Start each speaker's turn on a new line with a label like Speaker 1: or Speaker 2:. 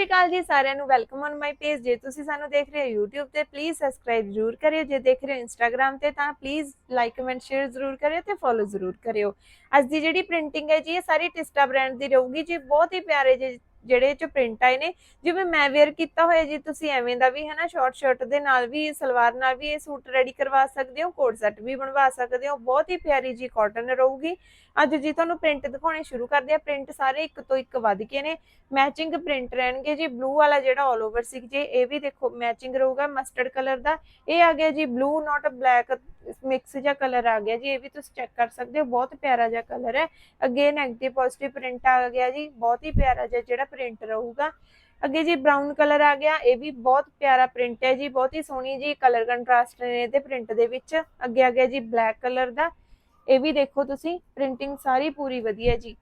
Speaker 1: ਸਤਿ ਜੀ ਸਾਰਿਆਂ ਨੂੰ ਵੈਲਕਮ ਔਨ ਮਾਈ ਪੇਜ ਜੇ ਤੁਸੀਂ ਸਾਨੂੰ ਦੇਖ ਰਹੇ ਹੋ YouTube ਤੇ ਪਲੀਜ਼ ਸਬਸਕ੍ਰਾਈਬ ਜ਼ਰੂਰ ਕਰਿਓ। ਜੇ ਦੇਖ ਰਹੇ ਹੋ Instagram ਤੇ, ਤਾਂ ਪਲੀਜ਼ ਲਾਈਕ ਕਮੈਂਟ ਸ਼ੇਅਰ ਜ਼ਰੂਰ ਕਰਿਓ ਤੇ ਫੋਲੋ ਜ਼ਰੂਰ ਕਰਿਓ। ਅੱਜ ਦੀ ਜਿਹੜੀ ਪ੍ਰਿੰਟਿੰਗ ਹੈ ਜੀ, ਇਹ ਸਾਰੀ ਟਿਸਟਾ ਬ੍ਰਾਂਡ ਦੀ ਰਹੂਗੀ। ਜੀ, ਬਹੁਤ ਹੀ ਪਿਆਰੇ ਜਿਹੇ ਜਿਹੜੇ ਚ ਪ੍ਰਿੰਟ ਆਏ ਨੇ, ਜਿਵੇਂ ਮੈਂ ਵੇਅਰ ਕੀਤਾ ਹੋਇਆ ਜੀ, ਤੁਸੀਂ ਐਵੇਂ ਦਾ ਵੀ ਹੈ ਸ਼ਾਰਟ ਸ਼ਰਟ ਦੇ ਨਾਲ ਵੀ, ਸਲਵਾਰ ਨਾਲ ਵੀ ਇਹ ਸੂਟ ਰੈਡੀ ਕਰਵਾ ਸਕਦੇ ਹੋ, ਕੋਟ ਸੈੱਟ ਵੀ ਬਣਵਾ ਸਕਦੇ ਹੋ, ਬਹੁਤ ਹੀ ਪਿਆਰੀ ਜੀ ਕਾਟਨ ਰਹੂਗੀ। ਅੱਜ ਜੀ ਤੁਹਾਨੂੰ ਪ੍ਰਿੰਟ ਦਿਖਾਉਣੇ ਸ਼ੁਰੂ ਕਰਦੇ ਆ ਪ੍ਰਿੰਟ ਸਾਰੇ ਇੱਕ ਤੋਂ ਇੱਕ ਵੱਧ ਕੇ ਨੇ ਮੈਚਿੰਗ ਪ੍ਰਿੰਟ ਰਹਿਣਗੇ ਜੀ ਬਲੂ ਵਾਲਾ ਜਿਹੜਾ ਆਲ ਓਵਰ ਸੀ, ਜੀ ਇਹ ਵੀ ਦੇਖੋ ਮੈਚਿੰਗ ਰਹੂਗਾ ਮਸਟਰਡ ਕਲਰ ਦਾ, ਇਹ ਆ ਗਿਆ ਜੀ ਬਲੂ ਨਾਟ ਬਲੈਕ ਮਿਕਸ ਜਿਹਾ ਕਲਰ ਆ ਗਿਆ ਜੀ, ਇਹ ਵੀ ਤੁਸੀਂ ਚੈੱਕ ਕਰ ਸਕਦੇ ਹੋ, ਬਹੁਤ ਪਿਆਰਾ ਜਿਹਾ ਕਲਰ ਹੈ। ਅੱਗੇ ਨੈਗੇਟਿਵ ਪੋਜ਼ਿਟਿਵ ਪ੍ਰਿੰਟ ਆ ਗਿਆ ਜੀ, ਬਹੁਤ ਹੀ ਪਿਆਰਾ ਜਿਹਾ ਜਿਹੜਾ ਪ੍ਰਿੰਟ ਰਹੂਗਾ। ਅੱਗੇ ਜੀ ਬ੍ਰਾਊਨ ਕਲਰ ਆ ਗਿਆ, ਇਹ ਵੀ ਬਹੁਤ ਪਿਆਰਾ ਪ੍ਰਿੰਟ ਹੈ ਜੀ, ਬਹੁਤ ਹੀ ਸੋਹਣੀ ਜੀ ਕਲਰ ਕੰਟਰਾਸਟ ਨੇ ਇਹਦੇ ਪ੍ਰਿੰਟ ਦੇ ਵਿੱਚ। ਅੱਗੇ ਆ ਗਿਆ ਜੀ ਬਲੈਕ ਕਲਰ ਦਾ। ਇਹ ਵੀ ਦੇਖੋ ਤੁਸੀਂ ਪ੍ਰਿੰਟਿੰਗ ਸਾਰੀ ਪੂਰੀ ਵਧੀਆ ਜੀ।